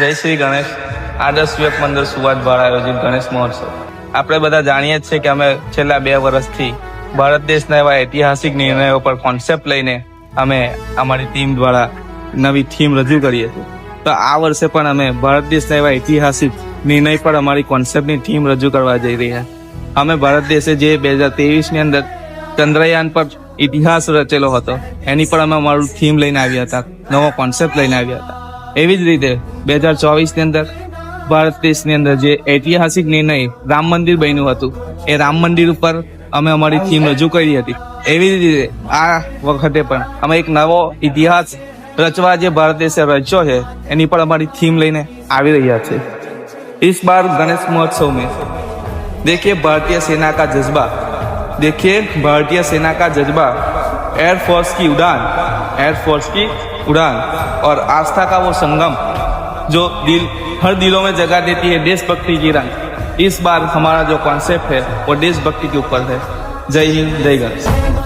જય શ્રી ગણેશ. આદર્શ વ્યક્ત મંદિર સુવાદ દ્વારા આયોજિત ગણેશ મહોત્સવ. આપણે બધા જાણીએ જ છે કે અમે છેલ્લા બે વર્ષથી ભારત દેશના એવા ઐતિહાસિક નિર્ણયો પર કોન્સેપ્ટ લઈને અમે અમારી ટીમ દ્વારા નવી થીમ રજૂ કરીએ છીએ. તો આ વર્ષે પણ અમે ભારત દેશના એવા ઐતિહાસિક નિર્ણય પર અમારી કોન્સેપ્ટની થીમ રજૂ કરવા જઈ રહ્યા અમે ભારત દેશે જે બે હજારની અંદર ચંદ્રયાન પર ઇતિહાસ રચેલો હતો, એની પર અમે અમારું થીમ લઈને આવ્યા હતા, નવો કોન્સેપ્ટ લઈને આવ્યા હતા. એવી જ રીતે બે હજાર ચોવીસની અંદર ભારત દેશની અંદર જે ઐતિહાસિક નિર્ણય રામ મંદિર બન્યું હતું એ રામ મંદિર ઉપર અમે અમારી થીમ રજૂ કરી હતી એવી જ રીતે આ વખતે પણ અમે એક નવો ઇતિહાસ રચવા જે ભારત દેશે રચ્યો છે એની પર અમારી થીમ લઈને આવી રહ્યા છે इस बार गणेश महोत्सव में देखिए भारतीय सेना का जज्बा देखिए भारतीय सेना का जज्बा एयरफोर्स की उड़ान एयरफोर्स की उड़ान और आस्था का वो संगम जो दिल, हर दिलों में जगह देती है देशभक्ति की रंग। इस बार हमारा जो कॉन्सेप्ट है, वो देशभक्ति के ऊपर है। जय हिंद, जय गणेश